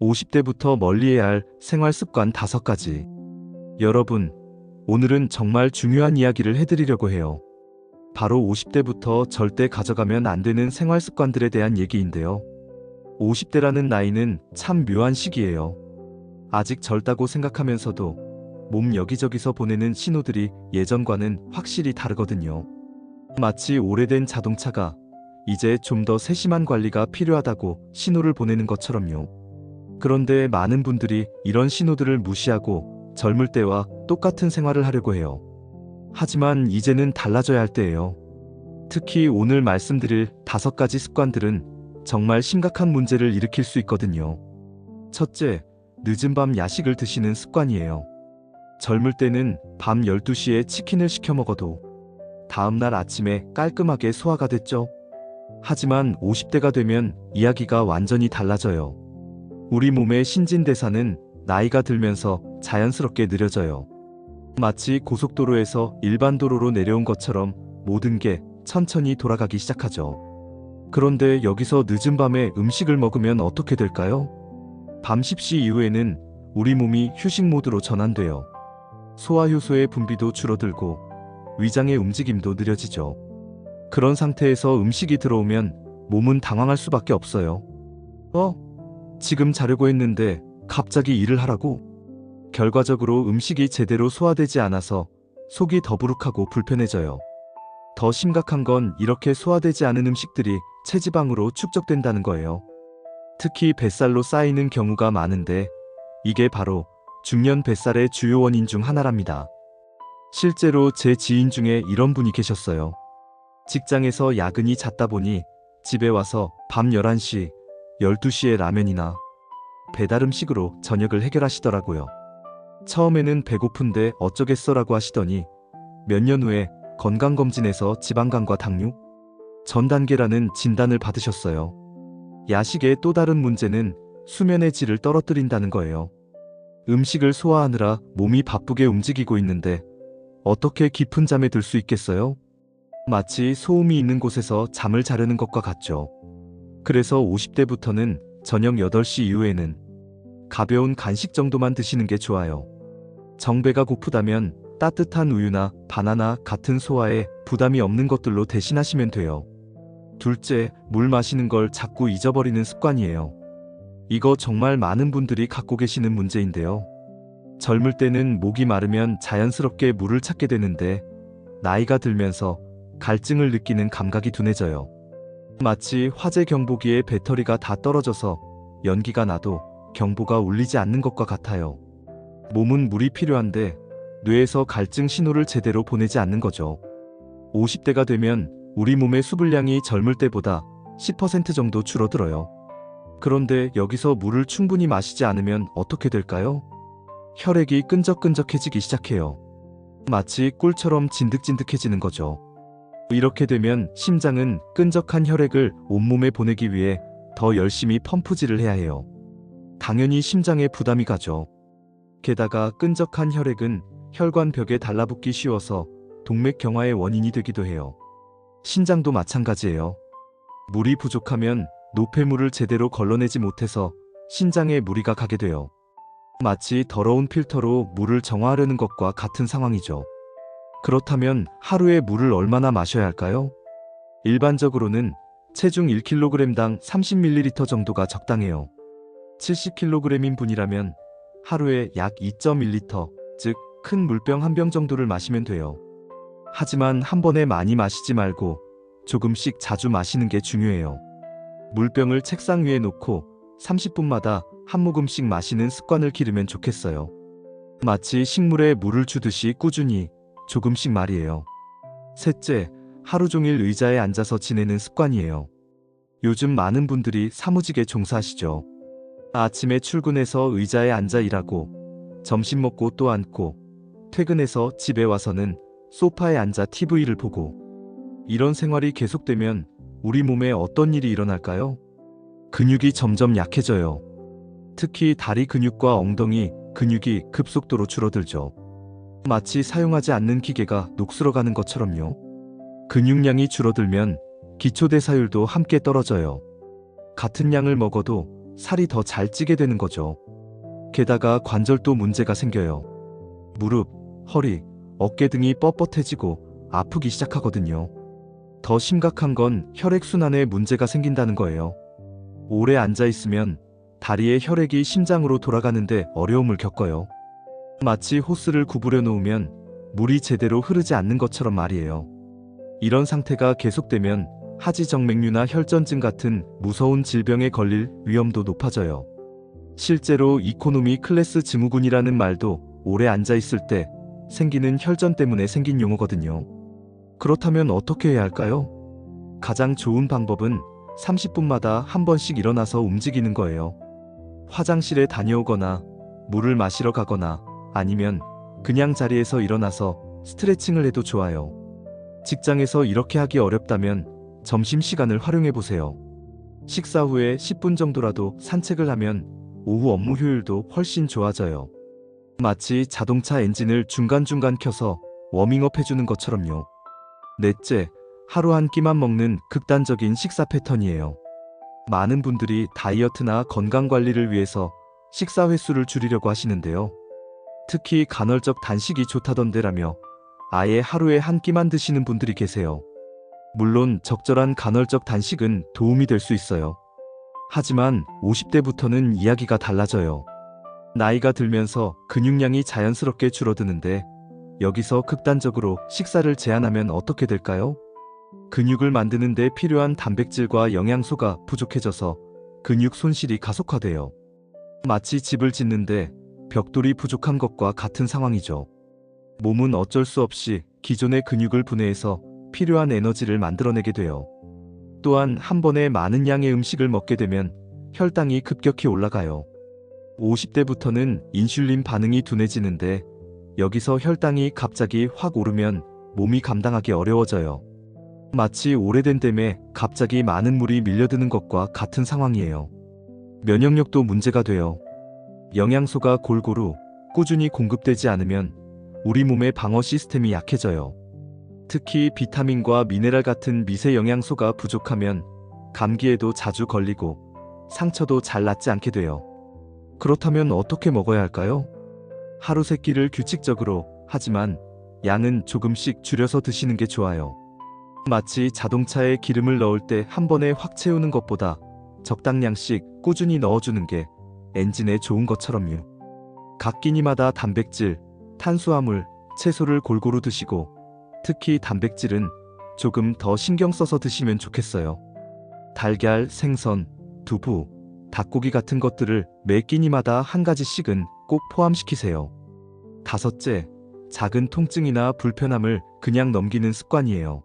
50대부터 멀리해야 할 생활 습관 5가지. 여러분, 오늘은 정말 중요한 이야기를 해드리려고 해요. 바로 50대부터 절대 가져가면 안 되는 생활 습관들에 대한 얘기인데요. 50대라는 나이는 참 묘한 시기예요. 아직 젊다고 생각하면서도 몸 여기저기서 보내는 신호들이 예전과는 확실히 다르거든요. 마치 오래된 자동차가 이제 좀 더 세심한 관리가 필요하다고 신호를 보내는 것처럼요. 그런데 많은 분들이 이런 신호들을 무시하고 젊을 때와 똑같은 생활을 하려고 해요. 하지만 이제는 달라져야 할 때예요. 특히 오늘 말씀드릴 다섯 가지 습관들은 정말 심각한 문제를 일으킬 수 있거든요. 첫째, 늦은 밤 야식을 드시는 습관이에요. 젊을 때는 밤 12시에 치킨을 시켜 먹어도 다음날 아침에 깔끔하게 소화가 됐죠. 하지만 50대가 되면 이야기가 완전히 달라져요. 우리 몸의 신진대사는 나이가 들면서 자연스럽게 느려져요. 마치 고속도로에서 일반 도로로 내려온 것처럼 모든 게 천천히 돌아가기 시작하죠. 그런데 여기서 늦은 밤에 음식을 먹으면 어떻게 될까요? 밤 10시 이후에는 우리 몸이 휴식 모드로 전환돼요. 소화효소의 분비도 줄어들고 위장의 움직임도 느려지죠. 그런 상태에서 음식이 들어오면 몸은 당황할 수밖에 없어요. 어? 지금 자려고 했는데 갑자기 일을 하라고? 결과적으로 음식이 제대로 소화되지 않아서 속이 더부룩하고 불편해져요. 더 심각한 건 이렇게 소화되지 않은 음식들이 체지방으로 축적된다는 거예요. 특히 뱃살로 쌓이는 경우가 많은데 이게 바로 중년 뱃살의 주요 원인 중 하나랍니다. 실제로 제 지인 중에 이런 분이 계셨어요. 직장에서 야근이 잦다 보니 집에 와서 밤 11시, 12시에 라면이나 배달 음식으로 저녁을 해결하시더라고요. 처음에는 배고픈데 어쩌겠어라고 하시더니 몇 년 후에 건강검진에서 지방간과 당뇨, 전 단계라는 진단을 받으셨어요. 야식의 또 다른 문제는 수면의 질을 떨어뜨린다는 거예요. 음식을 소화하느라 몸이 바쁘게 움직이고 있는데 어떻게 깊은 잠에 들 수 있겠어요? 마치 소음이 있는 곳에서 잠을 자려는 것과 같죠. 그래서 50대부터는 저녁 8시 이후에는 가벼운 간식 정도만 드시는 게 좋아요. 정배가 고프다면 따뜻한 우유나 바나나 같은 소화에 부담이 없는 것들로 대신하시면 돼요. 둘째, 물 마시는 걸 자꾸 잊어버리는 습관이에요. 이거 정말 많은 분들이 갖고 계시는 문제인데요. 젊을 때는 목이 마르면 자연스럽게 물을 찾게 되는데 나이가 들면서 갈증을 느끼는 감각이 둔해져요. 마치 화재 경보기에 배터리가 다 떨어져서 연기가 나도 경보가 울리지 않는 것과 같아요. 몸은 물이 필요한데 뇌에서 갈증 신호를 제대로 보내지 않는 거죠. 50대가 되면 우리 몸의 수분량이 젊을 때보다 10% 정도 줄어들어요. 그런데 여기서 물을 충분히 마시지 않으면 어떻게 될까요? 혈액이 끈적끈적해지기 시작해요. 마치 꿀처럼 진득진득해지는 거죠. 이렇게 되면 심장은 끈적한 혈액을 온몸에 보내기 위해 더 열심히 펌프질을 해야 해요. 당연히 심장에 부담이 가죠. 게다가 끈적한 혈액은 혈관 벽에 달라붙기 쉬워서 동맥경화의 원인이 되기도 해요. 신장도 마찬가지예요. 물이 부족하면 노폐물을 제대로 걸러내지 못해서 신장에 무리가 가게 돼요. 마치 더러운 필터로 물을 정화하려는 것과 같은 상황이죠. 그렇다면 하루에 물을 얼마나 마셔야 할까요? 일반적으로는 체중 1kg당 30ml 정도가 적당해요. 70kg인 분이라면 하루에 약 2.1리터, 즉 큰 물병 한 병 정도를 마시면 돼요. 하지만 한 번에 많이 마시지 말고 조금씩 자주 마시는 게 중요해요. 물병을 책상 위에 놓고 30분마다 한 모금씩 마시는 습관을 기르면 좋겠어요. 마치 식물에 물을 주듯이 꾸준히 조금씩 말이에요. 셋째, 하루 종일 의자에 앉아서 지내는 습관이에요. 요즘 많은 분들이 사무직에 종사하시죠. 아침에 출근해서 의자에 앉아 일하고, 점심 먹고 또 앉고, 퇴근해서 집에 와서는 소파에 앉아 TV를 보고, 이런 생활이 계속되면 우리 몸에 어떤 일이 일어날까요? 근육이 점점 약해져요. 특히 다리 근육과 엉덩이 근육이 급속도로 줄어들죠. 마치 사용하지 않는 기계가 녹슬어가는 것처럼요. 근육량이 줄어들면 기초대사율도 함께 떨어져요. 같은 양을 먹어도 살이 더 잘 찌게 되는 거죠. 게다가 관절도 문제가 생겨요. 무릎, 허리, 어깨 등이 뻣뻣해지고 아프기 시작하거든요. 더 심각한 건 혈액순환에 문제가 생긴다는 거예요. 오래 앉아 있으면 다리의 혈액이 심장으로 돌아가는데 어려움을 겪어요. 마치 호스를 구부려 놓으면 물이 제대로 흐르지 않는 것처럼 말이에요. 이런 상태가 계속되면 하지정맥류나 혈전증 같은 무서운 질병에 걸릴 위험도 높아져요. 실제로 이코노미 클래스 증후군이라는 말도 오래 앉아 있을 때 생기는 혈전 때문에 생긴 용어거든요. 그렇다면 어떻게 해야 할까요? 가장 좋은 방법은 30분마다 한 번씩 일어나서 움직이는 거예요. 화장실에 다녀오거나 물을 마시러 가거나 아니면 그냥 자리에서 일어나서 스트레칭을 해도 좋아요. 직장에서 이렇게 하기 어렵다면 점심시간을 활용해 보세요. 식사 후에 10분 정도라도 산책을 하면 오후 업무 효율도 훨씬 좋아져요. 마치 자동차 엔진을 중간중간 켜서 워밍업 해주는 것처럼요. 넷째, 하루 한 끼만 먹는 극단적인 식사 패턴이에요. 많은 분들이 다이어트나 건강 관리를 위해서 식사 횟수를 줄이려고 하시는데요. 특히 간헐적 단식이 좋다던데라며 아예 하루에 한 끼만 드시는 분들이 계세요. 물론 적절한 간헐적 단식은 도움이 될 수 있어요. 하지만 50대부터는 이야기가 달라져요. 나이가 들면서 근육량이 자연스럽게 줄어드는데 여기서 극단적으로 식사를 제한하면 어떻게 될까요? 근육을 만드는 데 필요한 단백질과 영양소가 부족해져서 근육 손실이 가속화돼요. 마치 집을 짓는데 벽돌이 부족한 것과 같은 상황이죠. 몸은 어쩔 수 없이 기존의 근육을 분해해서 필요한 에너지를 만들어내게 돼요. 또한 한 번에 많은 양의 음식을 먹게 되면 혈당이 급격히 올라가요. 50대부터는 인슐린 반응이 둔해지는데 여기서 혈당이 갑자기 확 오르면 몸이 감당하기 어려워져요. 마치 오래된 댐에 갑자기 많은 물이 밀려드는 것과 같은 상황이에요. 면역력도 문제가 돼요. 영양소가 골고루 꾸준히 공급되지 않으면 우리 몸의 방어 시스템이 약해져요. 특히 비타민과 미네랄 같은 미세 영양소가 부족하면 감기에도 자주 걸리고 상처도 잘 낫지 않게 돼요. 그렇다면 어떻게 먹어야 할까요? 하루 세 끼를 규칙적으로 하지만 양은 조금씩 줄여서 드시는 게 좋아요. 마치 자동차에 기름을 넣을 때 한 번에 확 채우는 것보다 적당량씩 꾸준히 넣어주는 게 엔진에 좋은 것처럼요. 각 끼니마다 단백질, 탄수화물, 채소를 골고루 드시고 특히 단백질은 조금 더 신경 써서 드시면 좋겠어요. 달걀, 생선, 두부, 닭고기 같은 것들을 매 끼니마다 한 가지씩은 꼭 포함시키세요. 다섯째, 작은 통증이나 불편함을 그냥 넘기는 습관이에요.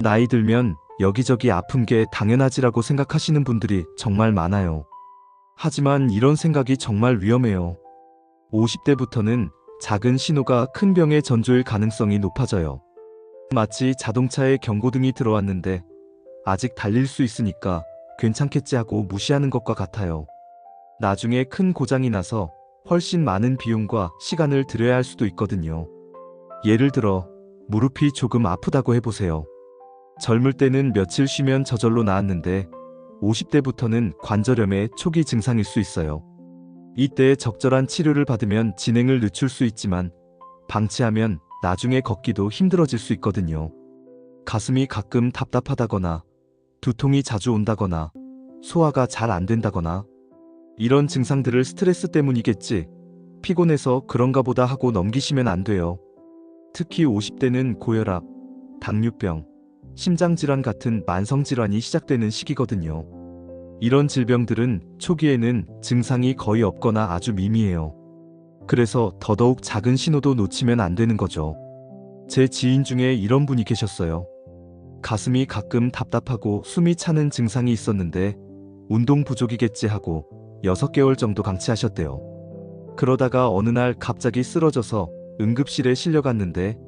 나이 들면 여기저기 아픈 게 당연하지라고 생각하시는 분들이 정말 많아요. 하지만 이런 생각이 정말 위험해요. 50대부터는 작은 신호가 큰 병의 전조일 가능성이 높아져요. 마치 자동차에 경고등이 들어왔는데 아직 달릴 수 있으니까 괜찮겠지 하고 무시하는 것과 같아요. 나중에 큰 고장이 나서 훨씬 많은 비용과 시간을 들여야 할 수도 있거든요. 예를 들어 무릎이 조금 아프다고 해보세요. 젊을 때는 며칠 쉬면 저절로 나았는데 50대부터는 관절염의 초기 증상일 수 있어요. 이때 적절한 치료를 받으면 진행을 늦출 수 있지만 방치하면 나중에 걷기도 힘들어질 수 있거든요. 가슴이 가끔 답답하다거나 두통이 자주 온다거나 소화가 잘 안 된다거나 이런 증상들을 스트레스 때문이겠지 피곤해서 그런가 보다 하고 넘기시면 안 돼요. 특히 50대는 고혈압, 당뇨병, 심장질환 같은 만성질환이 시작되는 시기거든요. 이런 질병들은 초기에는 증상이 거의 없거나 아주 미미해요. 그래서 더더욱 작은 신호도 놓치면 안 되는 거죠. 제 지인 중에 이런 분이 계셨어요. 가슴이 가끔 답답하고 숨이 차는 증상이 있었는데 운동 부족이겠지 하고 6개월 정도 강치하셨대요. 그러다가 어느 날 갑자기 쓰러져서 응급실에 실려갔는데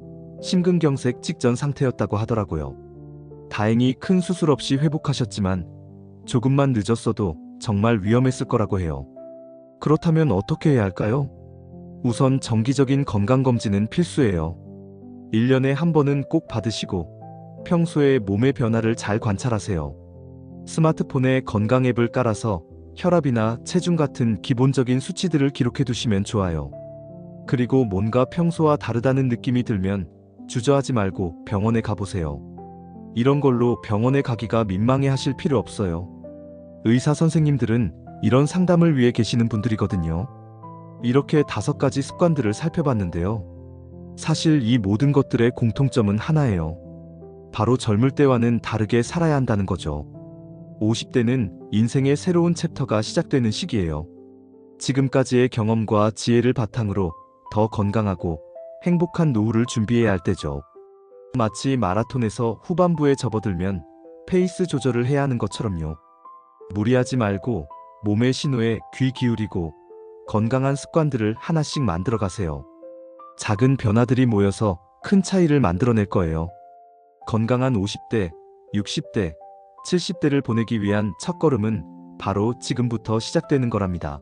심근경색 직전 상태였다고 하더라고요. 다행히 큰 수술 없이 회복하셨지만 조금만 늦었어도 정말 위험했을 거라고 해요. 그렇다면 어떻게 해야 할까요? 우선 정기적인 건강검진은 필수예요. 1년에 한 번은 꼭 받으시고 평소에 몸의 변화를 잘 관찰하세요. 스마트폰에 건강 앱을 깔아서 혈압이나 체중 같은 기본적인 수치들을 기록해 두시면 좋아요. 그리고 뭔가 평소와 다르다는 느낌이 들면 주저하지 말고 병원에 가보세요. 이런 걸로 병원에 가기가 민망해 하실 필요 없어요. 의사 선생님들은 이런 상담을 위해 계시는 분들이거든요. 이렇게 다섯 가지 습관들을 살펴봤는데요. 사실 이 모든 것들의 공통점은 하나예요. 바로 젊을 때와는 다르게 살아야 한다는 거죠. 50대는 인생의 새로운 챕터가 시작되는 시기예요. 지금까지의 경험과 지혜를 바탕으로 더 건강하고 행복한 노후를 준비해야 할 때죠. 마치 마라톤에서 후반부에 접어들면 페이스 조절을 해야 하는 것처럼요. 무리하지 말고 몸의 신호에 귀 기울이고 건강한 습관들을 하나씩 만들어 가세요. 작은 변화들이 모여서 큰 차이를 만들어낼 거예요. 건강한 50대, 60대, 70대를 보내기 위한 첫걸음은 바로 지금부터 시작되는 거랍니다.